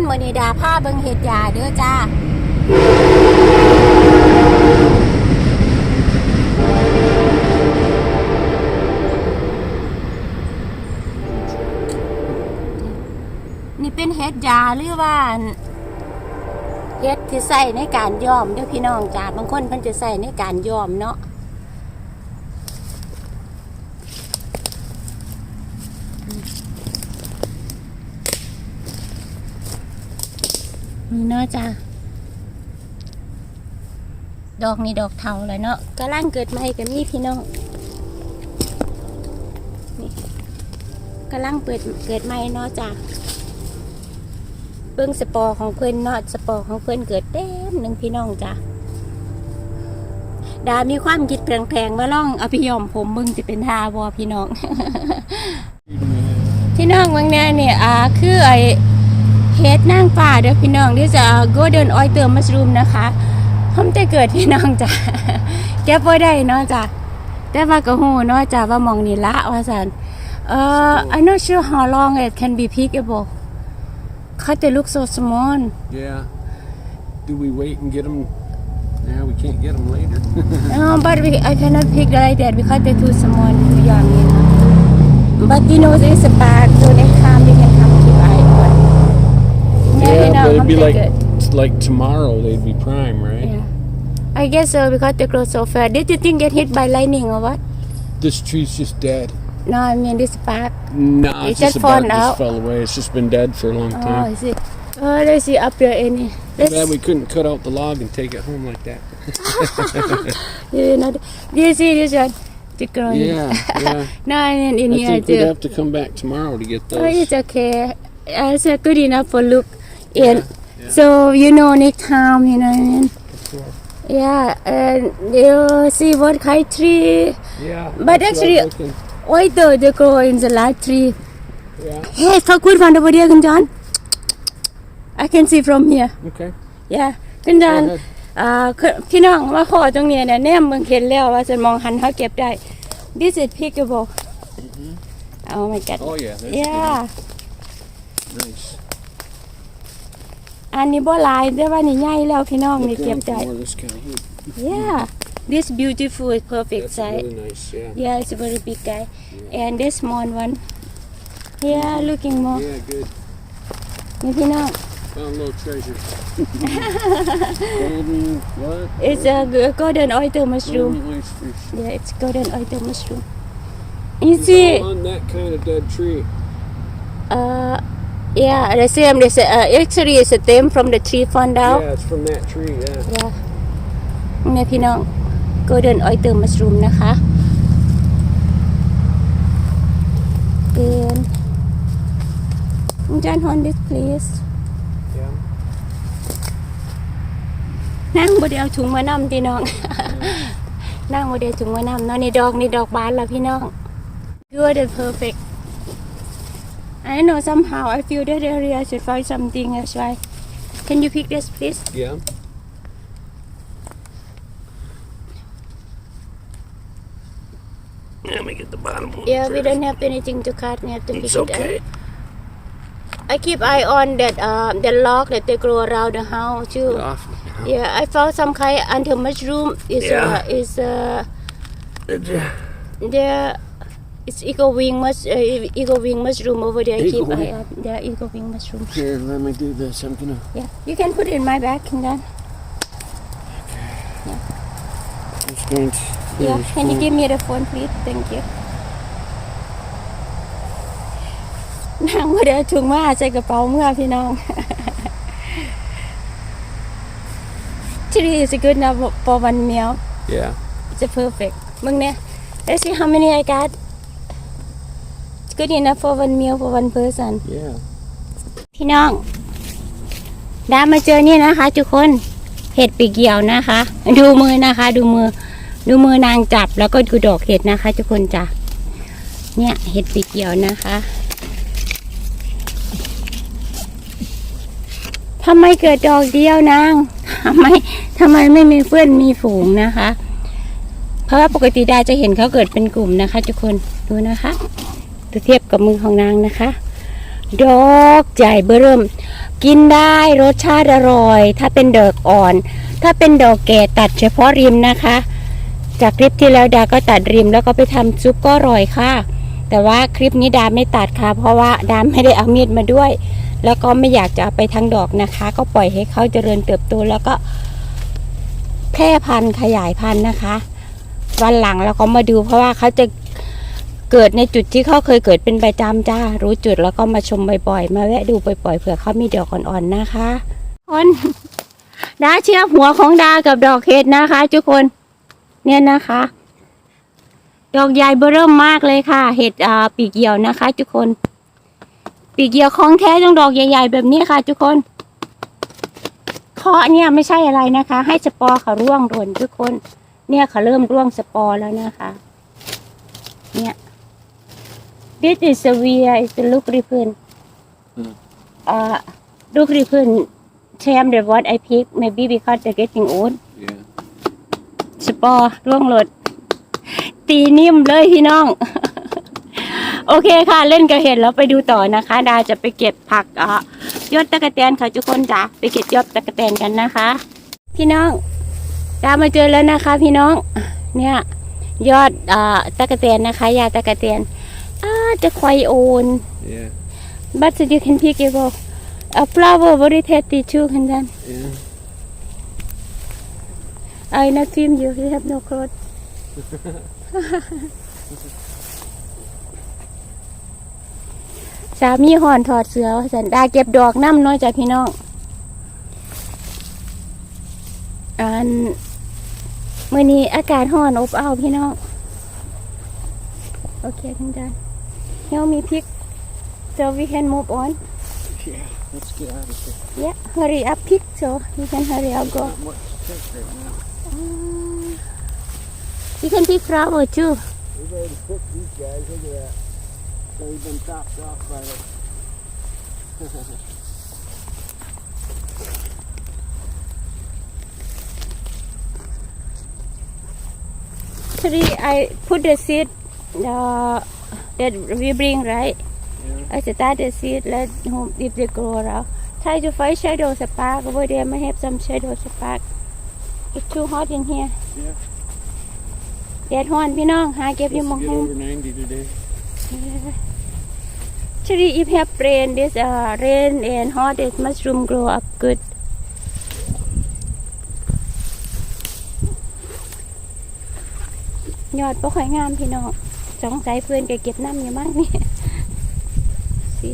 นมนีดาผ้าเบิงเห็ดยาเด้อจ้า นี่เป็นเห็ดยาหรือว่า เห็ดที่ใส่ในการย้อมเด้อพี่น้องจ้าบางคนเพิ่นจะใส่ในการย้อมเนาะนี่เนาะจ้าดอกนี่ดอกเทาเลยเนาะกระล่างเกิดใหม่กับนี่พี่น้อง นี่กระล่างเปิดเกิดใหม่เนาะจ้าเบื้องสปอร์ของเพื่อนเนาะสปอร์ของเพื่อนเกิดเต็มหนึ่งพี่น้องจ้าดามีความคิดแพงๆว่าล่องอภิยอมผมมึงจะเป็นทาวอพี่น้อง พี่น้องวังแน่เนี่ยอ่าคือไอเฮ็ดนางป่าเด้อพี่น้องที่จะก็เดินอ้อยเติมมัชรูมนะคะผมจะเกิดพี่น้องจ้ะแก้บ่ได้นอกจากแต่ว่ากระหูนอกจากว่ามองนี่ละว่าสันเอ่อ I k n o w sure how long it can be pickable เขาจะล o กโซสมอน Yeah do we wait and get them now we can't get them later no but we I cannot pick like that because they're too small too young you know but you know there's a bag so they can know, but it'd I'm be like good. like tomorrow they'd be prime, right? Yeah. I guess so because they grow so fast. Did you think get hit by lightning or what? This tree's just dead. No, I mean this bark. No, it it's, just, just out. fell away. It's just been dead for a long time. Oh, is it? Oh, there's it up here, any. Let's... Glad we couldn't cut out the log and take it home like that. you know, you see this one. The ground. Yeah, yeah. no, I mean in I here think We'd have to come back tomorrow to get those. Oh, it's okay. Uh, it's good enough for Luke. And yeah. so you know next time, you know what I mean. Sure. Yeah, and you see what kind tree. Yeah. But actually, why do they grow in the light tree? Yeah. Hey, how good one over here, I can see from here. Okay. Yeah, คุณจันอ่าคือพี่น้องว่าขอตรงเนี้ยเนี่ยแนมเมืองเข็นแล้วว่าจะมองหันเขาเก็บได้ uh, This is pickable. Mm-hmm. Oh my god. Oh yeah. that's Yeah. Nice. อันนี้บ่หลายแต่ว่านี่ใหญ่แล้วพี่น้องนี่ Look เก็บ down ได้ for this guy. yeah this beautiful perfect That's size really nice. Yeah. yeah it's a very big guy and this small one yeah looking more Yeah. Good. You know. Found a little treasure. Golden what? it's a golden oyster mushroom Golden yeah it's golden oyster mushroom you It's see on that kind of dead tree. uh Yeah, the same. There's a, y uh, actually it's a stem from the tree found out. Yeah, it's from that tree. Yeah. Yeah. นี่พี่น้อง golden oyster mushroom นะคะเป็นจานฮอนดิส please นั่งโมเดลถุงมะน้ำพี่น้องนั่งโมเดลถุงมะน้ำเนาะนี่ดอกนี่ดอกบานละพี่น้อง You're a the perfect I know, somehow I feel that area should find something else, why, Can you pick this, please? Yeah. Let me get the bottom one. Yeah, first. we don't have anything to cut. We have to pick it's okay. it up. I keep eye on that uh, the log that they grow around the house too. Yeah, I found some kind of mushroom. Is yeah. uh, is uh, yeah. It's eagle wing mush, uh, eagle wing mushroom over there. Eagle Keep eye wing. out. Yeah, eagle wing mushroom. Here, let me do this. I'm gonna. Yeah, you can put it in my bag, and then. Yeah. just going to. Yeah. Can you give me the phone, please? Thank you. นางว่าเดินถุงมาใส่กระเป๋าเมื่อพี่น้อง Today is a good enough for one meal. Yeah. It's a perfect. มึงเนี่ย Let's see how many I got. It's good enough for one meal for one person yeah พี่น้องดามาเจอเนี่ยนะคะทุกคนเห็ดปีกเหี่ยวนะคะ ดูมือนะคะ ดูมือ ดูมือนางจับ แล้วก็ดูดอกเห็ดนะคะทุกคนจ้ะเนี่ย เห็ดปีกเหี่ยวนะคะทำไมเกิดดอกเดียวนางทำไมทำไมไม่มีเพื่อนมีฝูงนะคะ เพราะว่าปกติดาจะเห็นเขาเกิดเป็นกลุ่มนะคะทุกคนดูนะคะถ้าเทียบกับมือของนางนะคะ ดอกใหญ่เบื้ิ่มกินได้รสชาติอร่อย ถ้าเป็นดอกอ่อน ถ้าเป็นดอกแก่ตัดเฉพาะริมนะคะ จากคลิปที่แล้วดาก็ตัดริมแล้วก็ไปทำซุปก็อร่อยค่ะ แต่ว่าคลิปนี้ดาไม่ตัดค่ะ เพราะว่าดาไม่ได้เอามีดมาด้วย แล้วก็ไม่อยากจะไปทั้งดอกนะคะ ก็ปล่อยให้เขาเจริญเติบโตแล้วก็แพร่พันธุ์ขยายพันธุ์นะคะ วันหลังเราก็มาดู เพราะว่าเขาจะเกิดในจุดที่เขาเคยเกิดเป็นประจำจ้ารู้จุดแล้วก็มาชมบ่อยๆมาแวะดูบ่อยๆเผื่อเขามีดอกอ่อนๆนะคะคนดาเชือหัวของดากับดอกเห็ดนะคะทุกคน เนี่ยนะคะ ดอกใหญ่เบอร์เริ่มมากเลยค่ะ เห็ดปีกเหี่ยวนะคะทุกคน ปีกเหี่ยวของแท้ต้องดอกใหญ่ๆแบบนี้ค่ะทุกคน เคาะเนี่ยไม่ใช่อะไรนะคะ ให้สปอร์เขาร่วงหล่นทุกคน เนี่ยเขาเริ่มร่วงสปอร์แล้วนะคะ เนี่ย This i เ a where is the look r ่อน o n Mm. Uh, l o อนแชมเด n Tame the what I pick maybe because they're getting old. สปอร์ล่วงหลด ตีนิ่มเลยพี่น้อง โอเคค่ะ เล่นกระเห็นแล้วไปดูต่อนะคะ ดาจะไปเก็บผักอ่ะยอดตะกะแตนค่ะทุกคนจ้ะ ไปเก็บยอดตะกะแตนกันนะคะ พี่น้อง ดามาเจอแล้วนะคะ พี่น้อง เนี่ย ยอด อ่าตะกะแตนนะคะ ยาตะกะแตนจะคอยโอน Yeah. บัตรจะคันพี่เก็บกอาปลาบ่บริเทติชูขันดัน y e a น I not film you you have no c l o สามีห่อนถอดเสือสันดาเก็บดอกน้ำน้อยจากพี่น้องอันเมื่อนี้ อากาศห่อนอบอ้าวพี่น้องโอเคคุณจัน Here me pick so we can move on. Yeah, let's get out of here. Yeah, hurry up, pick so we can hurry up, go. Not much to pick right now. Uh, you can pick flower too. We've already picked these guys, look at that. they have been topped off by the... Actually, I put the seed uh, that we bring, right? Yeah. I start the s it. let w h o m if they grow r o u n Try to find shadow spark a over there. Might have some shadow spark. a It's too hot in here. Yeah. แดดฮ o อนพี่น้องหาเก็บอยู่มอง Get แห้ง over 90 today. Actually, if have rain, this uh, rain and hot, this mushroom grow up good. ยอด t bó k h ỏ งามพี่น้องสงสัยเพื่อนแกเก็บน้ำอยู่มั้งนี่สิ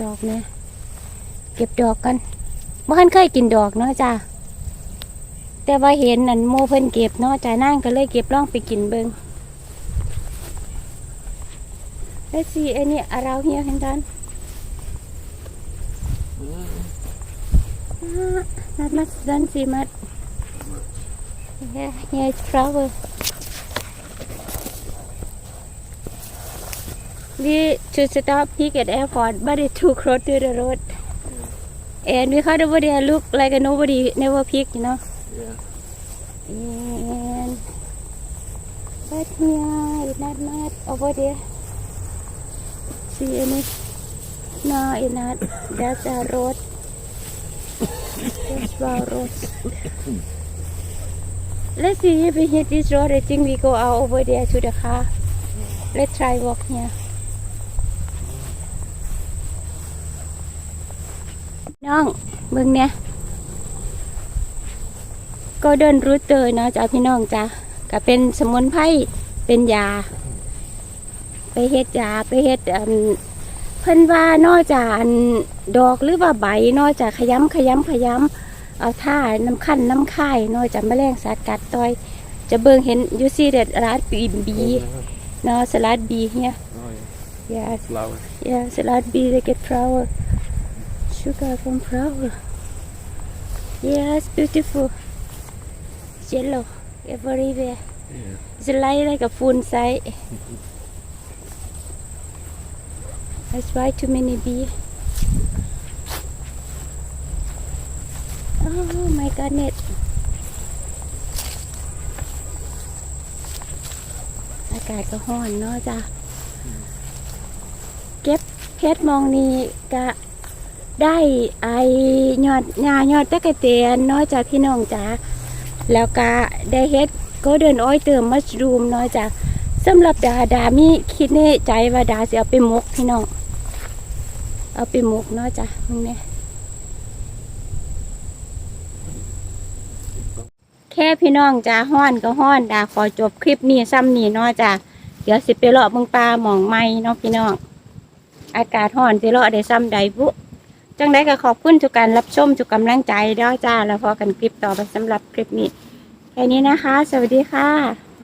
ดอกเนี่ยเก็บดอกกันเมื่อคันเคยกินดอกเนาะจ้าแต่ว่าเห็นนั่นโมเพิ่นเก็บเนาะจ้านั่งก็เลยเก็บล่องไปกินเบิงเอ้ส s ไอ้ n y a r o อะไรเ r ี h i n d a น Mm. a น n ด t m u ด h don't see Yeah, yeah, it's flower. We s h o u l d stop pick at airport, but it's too close to the road. And w e h a d over there look like nobody never pick, you know. Yeah. And but y e a h it's not much over there. See any? No, it's not. That's a road. That's our road. Let's see if we hit this road. I think we go out over there to the car. Let's try walk here. น้องมึงเนี่ยก็เดินรูเตยเนาะจ้าพี่น้องจ้าก็เป็นสมุนไพร เป็นยา ไปเฮ็ดยาไปเฮ็ดเพิ่นว่านอกจากดอกหรือว่าใบนอกจากขย้ำขย้ำขย้ำเอาท่าน้ำขั้นน้ำคไข่น้อยจำแมลงสัตว์กัดต่อยจะเบิ่งเห็นยูซี่เด็ดร้าดบีนบีนอสลัดบีเนี่ยยาสลัดยาสลัดบีเด็กเก็ตพราวเวอร์ชูการ์ฟอมฟลาวร์ yes beautiful yellow everywhere it's light like a full ไ i z e that's why too many bee Oh my goodness. อากาศก็ห้อนเนาะจ้ะ เก็บเพชรมองนี้ก็ได้ไอยอดยายอดตะกเตียนเนาะจ้ะพี่น้องจ้ะแล้วก็ได้เฮ็ดก็เดินอ้อยเติมมัชรูมเนาะจ้ะสำหรับดา ดามีคิดในใจว่าดาสิเอาไปมกพี่น้อง เอาไปมกเนาะจ้ะมึงเนี่ยแค่พี่น้องจะห้อนก็ห้อนดาขอจบคลิปนี้ซ้ำนี่เนาะจ้าเดี๋ยวสิไปเลาะมงปลาหมองไม้เนาะพี่น้อง อากาศห้อนสิเลาะได้ซ้ำใดบุจังได้ก็ขอบคุณ ทุกการรับชม ทุกกำลังใจด้วยจ้าแล้วพอกันคลิปต่อไปสำหรับคลิปนี้ แค่นี้นะคะ สวัสดีค่ะ